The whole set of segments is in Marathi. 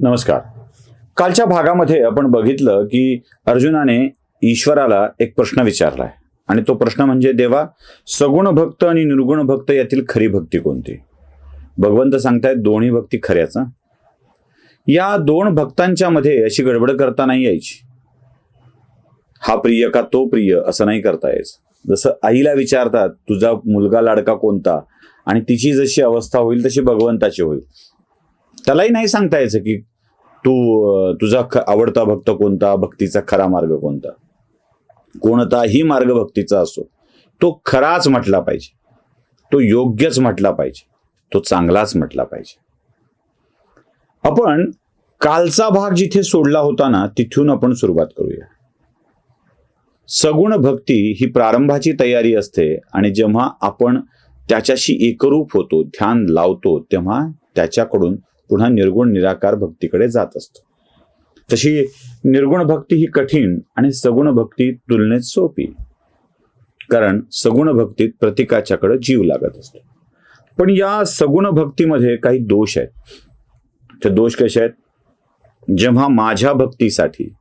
नमस्कार. कालच्या भागामध्ये आपण बघितलं की अर्जुनाने ईश्वराला एक प्रश्न विचारलाय. आणि तो प्रश्न म्हणजे देवा सगुण भक्त आणि निर्गुण भक्त यातील खरी भक्ती कोणती? भगवंत सांगतायत दोन्ही भक्ती खऱ्याचा. या दोन भक्तांच्या मध्ये अशी गडबड करता नाही यायची. हा प्रिय का तो प्रिय असं नाही करता यायचं. जसं आईला विचारतात तुझा मुलगा लाडका कोणता? आणि तिची जशी अवस्था होईल तशी भगवंताची होईल. त्यालाही नाही सांगता यायचं की तू तुझा आवडता भक्त कोणता भक्तीचा खरा मार्ग कोणता? कोणताही मार्ग भक्तीचा असो तो खराच म्हटला पाहिजे. तो योग्यच म्हटला पाहिजे. तो चांगलाच म्हटला पाहिजे. आपण कालचा भाग जिथे सोडला होता ना तिथून आपण सुरुवात करूया. सगुण भक्ती ही प्रारंभाची तयारी असते आणि जेव्हा आपण त्याच्याशी एकरूप होतो ध्यान लावतो तेव्हा त्याच्याकडून पुन्हा निर्गुण निराकार भक्तीकडे जात असतो. तशी निर्गुण भक्ती ही कठीण आणि सगुण भक्ती तुलनेत सोपी. कारण सगुण भक्तीत प्रतिकाच्याकडे जीव लागत असतो. पण या सगुण भक्तीमध्ये काही दोष आहेत. ते दोष कसे आहेत? जेव्हा माझ्या भक्तीसाठी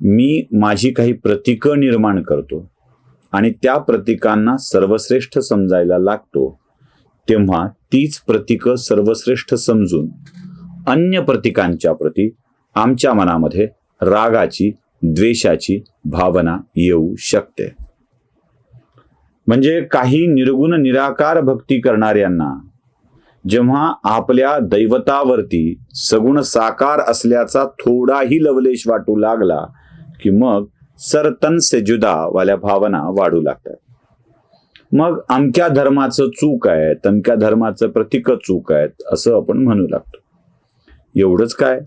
मी माझी काही प्रतीकं निर्माण करतो आणि त्या प्रतीकांना सर्वश्रेष्ठ समजायला लागतो तेव्हा तीच प्रतीकं सर्वश्रेष्ठ समजून अन्य प्रतीकांच्या प्रती आमच्या मनामध्ये रागाची द्वेषाची भावना येऊ शकते. म्हणजे काही निर्गुण निराकार भक्ती करणाऱ्यांना जेव्हा आपल्या दैवतावरती सगुण साकार असल्याचा थोडाही लवलेश वाटू लागला की मग सरतन से जुदा वाल्या भावना वाढू लागतात. मग अमक्या धर्माचं चूक आहे तमक्या धर्माचं प्रतीक चूक आहेत असं आपण म्हणू लागतो. एवढंच काय?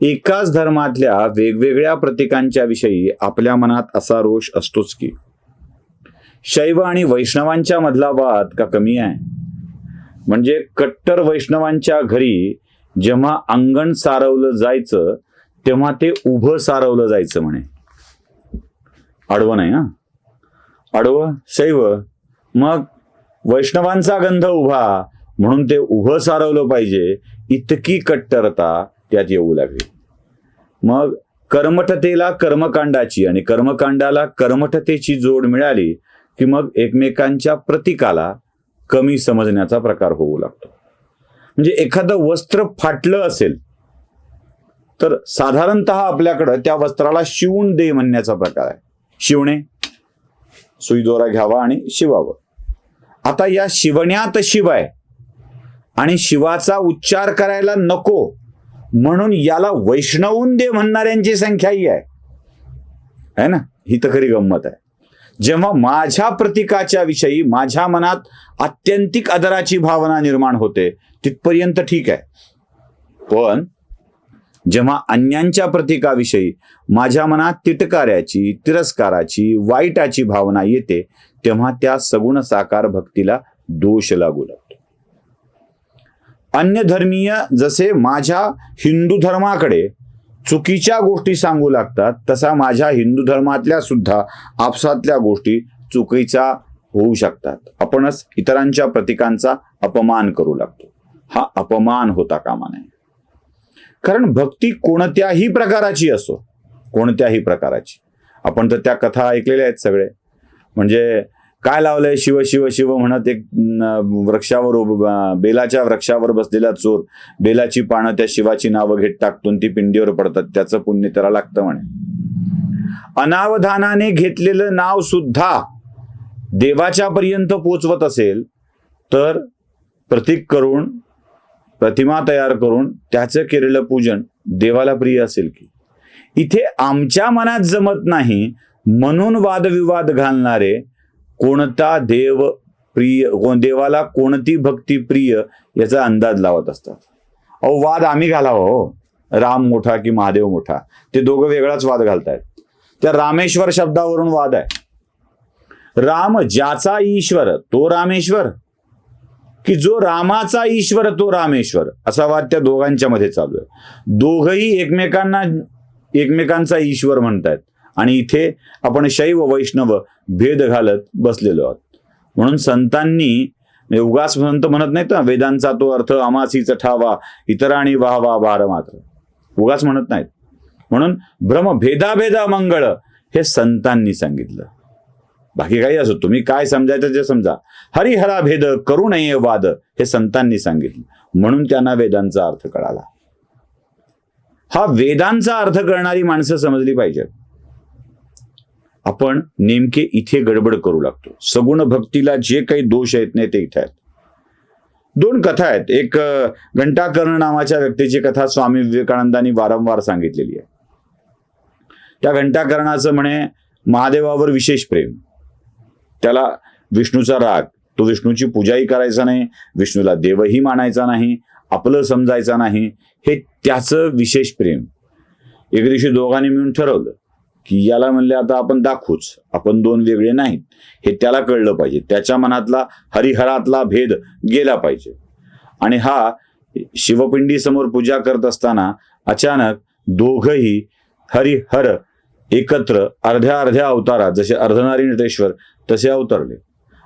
एकाच धर्मातल्या वेगवेगळ्या प्रतीकांच्या विषयी आपल्या मनात असा रोष असतोच की शैव आणि वैष्णवांच्या मधला वाद का कमी आहे? म्हणजे कट्टर वैष्णवांच्या घरी जेव्हा अंगण सारवलं जायचं तेव्हा ते उभं सारवलं जायचं म्हणे. आडवं नाही हा? आडवं? शैव? मग वैष्णवांचा गंध उभा म्हणून ते उभं सारवलं पाहिजे. इतकी कट्टरता त्यात येऊ लागली. मग कर्मठतेला कर्मकांडाची आणि कर्मकांडाला कर्मठतेची जोड मिळाली की मग एकमेकांच्या प्रतीकाला कमी समजण्याचा प्रकार होऊ लागतो. म्हणजे एखादं वस्त्र फाटलं असेल तर साधारणत आपल्याकडं त्या वस्त्राला शिवून दे म्हणण्याचा प्रकार आहे. शिवणे सुईदोरा घ्यावा आणि शिवावं. आता या शिवण्यात शिवाय आणि शिवाचा उच्चार करायला नको. म्हणून याला वैष्णवून दे म्हणणाऱ्यांची संख्याही आहे. है ना? ही तर खरी गंमत आहे. जेव्हा माझ्या प्रतीकाच्या विषयी माझ्या मनात आत्यंतिक आदराची भावना निर्माण होते तिथपर्यंत ठीक आहे. पण जेव्हा अन्यांच्या प्रतीकाविषयी माझ्या मनात तिटकाऱ्याची तिरस्काराची वाईटाची भावना येते तेव्हा त्या सगुण साकार भक्तीला दोष लागू लागतो. अन्य धर्मीय जसे माझ्या हिंदू धर्माकडे चुकीच्या गोष्टी सांगू लागतात तसा माझ्या हिंदू धर्मातल्या सुद्धा आपसातल्या गोष्टी चुकीच्या होऊ शकतात. आपणच इतरांच्या प्रतीकांचा अपमान करू लागतो. हा अपमान होता कामा नये. कारण भक्ती कोणत्याही प्रकाराची असो कोणत्याही प्रकाराची. आपण तर त्या कथा ऐकलेल्या आहेत सगळे. म्हणजे काय लावलंय शिव शिव शिव म्हणत एक वृक्षावर बेलाच्या वृक्षावर बसलेला चोर. बेलाची पानं त्या शिवाची नावं घेत टाकतून ती पिंडीवर पडतात. त्याचं पुण्य त्याला लागतं म्हणे. अनावधानाने घेतलेलं नाव सुद्धा देवाच्या पर्यंत पोचवत असेल तर प्रतीक करून प्रतिमा तयार करून त्याचं केलेलं पूजन देवाला प्रिय असेल की? इथे आमच्या मनात जमत नाही म्हणून वादविवाद घालणारे कोणता देव प्रिय कोण देवाला कोणती भक्ती प्रिय याचा अंदाज लावत असतात. अहो वाद आम्ही घालावा हो. राम मोठा की महादेव मोठा. ते दोघं वेगळाच वाद घालतायत. त्या रामेश्वर शब्दावरून वाद आहे. राम ज्याचा ईश्वर तो रामेश्वर. की जो रामाचा ईश्वर तो रामेश्वर. असा वाद त्या दोघांच्या मध्ये चालू आहे. दोघही एकमेकांना एकमेकांचा ईश्वर म्हणतायत. आणि इथे आपण शैव वैष्णव भेद घालत बसलेलो आहोत. म्हणून संतांनी म्हणजे उगास संत म्हणत म्हणत नाहीत ना वेदांचा तो अर्थ अमासीच ठावा इतराणी वाह वा भार मात्र. उगास म्हणत नाहीत. म्हणून भ्रम भेदाभेदा मंगळ हे संतांनी सांगितलं. बाकी काही असो तुम्ही काय समजायचं ते समजा. हरिहरा भेद करू नये वाद हे संतांनी सांगितलं. म्हणून त्यांना वेदांचा अर्थ कळाला. हा वेदांचा अर्थ करणारी माणसं समजली पाहिजेत आपण नेमके इथे गडबड करू लागतो. सगुण भक्तीला जे काही दोष आहेत नाही ते इथे आहेत. दोन कथा आहेत. एक घंटाकर्ण नावाच्या व्यक्तीची कथा स्वामी विवेकानंदांनी वारंवार सांगितलेली आहे. त्या घंटाकर्णाचं म्हणे महादेवावर विशेष प्रेम. त्याला विष्णूचा राग तो विष्णूची पूजाही करायचा नाही विष्णूला देवही मानायचा नाही आपलं समजायचा नाही हे त्याचं विशेष प्रेम. एक दिवशी दोघांनी मिळून ठरवलं की याला म्हणले आता आपण दाखवूच आपण दोन वेगळे नाहीत. हे त्याला कळलं पाहिजे. त्याच्या मनातला हरिहरातला भेद गेला पाहिजे. आणि हा शिवपिंडी समोर पूजा करत असताना अचानक दोघही हरिहर एकत्र अर्ध्या अर्ध्या अवतारात जसे अर्धनारी नटेश्वर तसे अवतरले.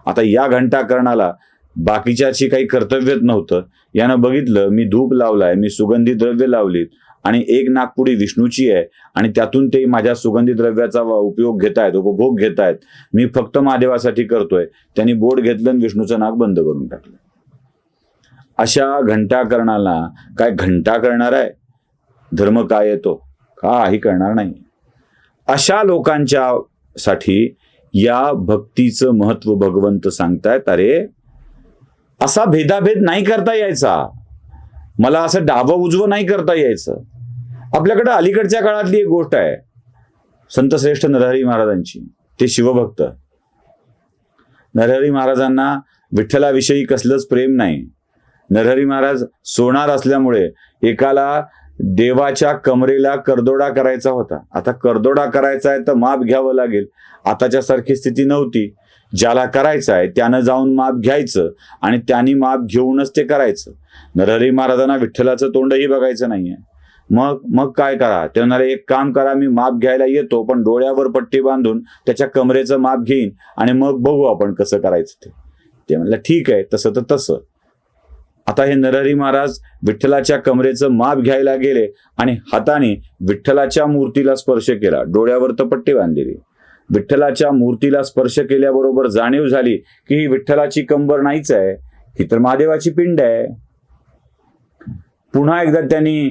आता या घंटाकरणाला बाकीच्याशी काही कर्तव्यच नव्हतं. यानं बघितलं मी धूप लावलाय मी सुगंधी द्रव्य लावलीत आणि एक नागपुडी विष्णूची आहे आणि त्यातून ते माझ्या सुगंधी द्रव्याचा उपयोग घेतायत उपभोग घेतायत. मी फक्त महादेवासाठी करतोय. त्यांनी बोट घेतलं आणि विष्णूचं नाक बंद करून टाकलं. अशा घंटाकरणाला काय घंटा करणार आहे? धर्म काय येतो काही करणार नाही. अशा लोकांच्या साठी या भक्तीचं महत्त्व भगवंत सांगतायत अरे असा भेदाभेद नाही करता यायचा. मला असं डावं उजवं नाही करता यायचं. आपल्याकडे अलीकडच्या काळातली एक गोष्ट आहे. संत श्रेष्ठ नरहरी महाराजांची ते शिवभक्त. नरहरी महाराजांना विठ्ठलाविषयी कसलंच प्रेम नाही. नरहरी महाराज सोनार असल्यामुळे एकाला देवाच्या कमरेला करदोडा करायचा होता. आता करदोडा करायचा आहे तर माप घ्यावं लागेल. आताच्या सारखी स्थिती नव्हती. ज्याला करायचं आहे त्यानं जाऊन माप घ्यायचं आणि त्यांनी माप घेऊनच ते करायचं. नरहरी महाराजांना विठ्ठलाचं तोंडही बघायचं नाहीये. मग मग काय करा? ते म्हणाले एक काम करा मी माप घ्यायला येतो पण डोळ्यावर पट्टी बांधून त्याच्या कमरेचं माप घेईन आणि मग बघू आपण कसं करायचं ते. ते म्हणलं ठीक आहे तसं तर तसं. आता हे नरहरी महाराज विठ्ठलाच्या कमरेचं माप घ्यायला गेले आणि हाताने विठ्ठलाच्या मूर्तीला स्पर्श केला. डोळ्यावर तर पट्टी बांधलेली. विठ्ठलाच्या मूर्तीला स्पर्श केल्याबरोबर जाणीव झाली की ही विठ्ठलाची कंबर नाहीच आहे ही तर महादेवाची पिंड आहे. पुन्हा एकदा त्यांनी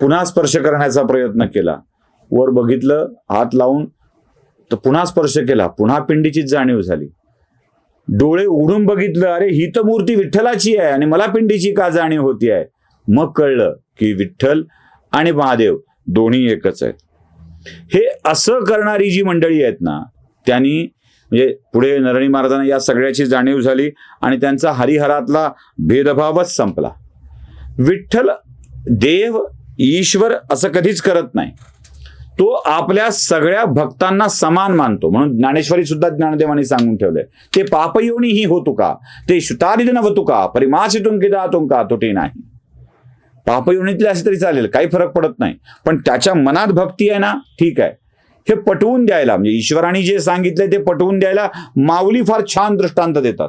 पुन्हा स्पर्श करण्याचा प्रयत्न केला. वर बघितलं हात लावून तर पुन्हा स्पर्श केला. पुन्हा पिंडीचीच जाणीव झाली. डोळे उघडून बघितलं अरे ही तर मूर्ती विठ्ठलाची आहे आणि मला पिंडीची का जाणीव होती आहे? मग कळलं की विठ्ठल आणि महादेव दोन्ही एकच आहे हे असं करणारी जी मंडळी आहेत ना त्यांनी म्हणजे पुढे नरणी महाराजांना या सगळ्याची जाणीव झाली आणि त्यांचा हरिहरातला भेदभावच संपला. विठ्ठल देव ईश्वर असं कधीच करत नाही. तो आपल्या सगळ्या भक्तांना समान मानतो. म्हणून ज्ञानेश्वरी सुद्धा ज्ञानदेवानी सांगून ठेवले ते पापयोनी ही होतो का? ते शुतारिद नव्हतो का? परिमासितून की दातुं का? तुटे नाही. पापयोनीतले असे तरी चालेल काही फरक पडत नाही. पण त्याच्या मनात भक्ती आहे ना ठीक आहे. हे पटवून द्यायला म्हणजे ईश्वराने जे सांगितलंय ते पटवून द्यायला माऊली फार छान दृष्टांत देतात.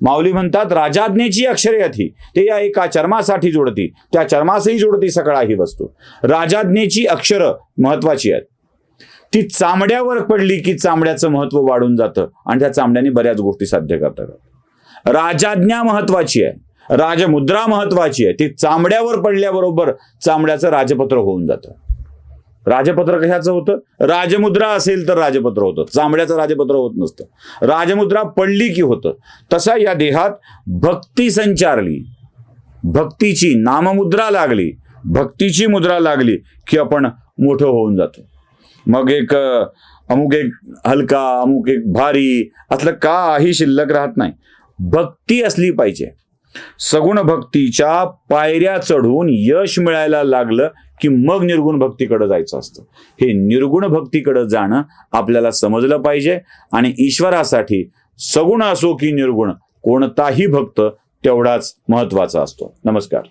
माऊली म्हणतात राजाज्ञेची अक्षरे अथी. ते या एका चर्मासाठी जोडती. त्या चर्मासही जोडती सकाळ ही वस्तू. राजाज्ञेची अक्षरं महत्वाची आहेत. ती चामड्यावर पडली की चामड्याचं महत्त्व वाढून जातं आणि त्या चामड्याने बऱ्याच गोष्टी साध्य करतात. राजाज्ञा महत्वाची आहे. राजमुद्रा महत्वाची आहे. ती चामड्यावर पडल्याबरोबर चामड्याचं राजपत्र होऊन जातं. राजपत्र कशाचं होतं? राजमुद्रा असेल तर राजपत्र होतं. चांबड्याचं राजपत्र होत नसतं. राजमुद्रा पडली की होतं. तसा या देहात भक्ती संचारली. भक्तीची नाममुद्रा लागली. भक्तीची मुद्रा लागली की आपण मोठं होऊन जातो. मग एक अमुक एक हलका अमुक एक भारी असलं काही शिल्लक राहत नाही. भक्ती असली पाहिजे. सगुण भक्तीच्या पायऱ्या चढून यश मिळायला लागलं की मग निर्गुण भक्तीकडे जायचं असतं. हे निर्गुण भक्तीकडे जाणं आपल्याला समजलं पाहिजे आणि ईश्वरासाठी सगुण असो की निर्गुण कोणताही भक्त तेवढाच महत्त्वाचा असतो. नमस्कार.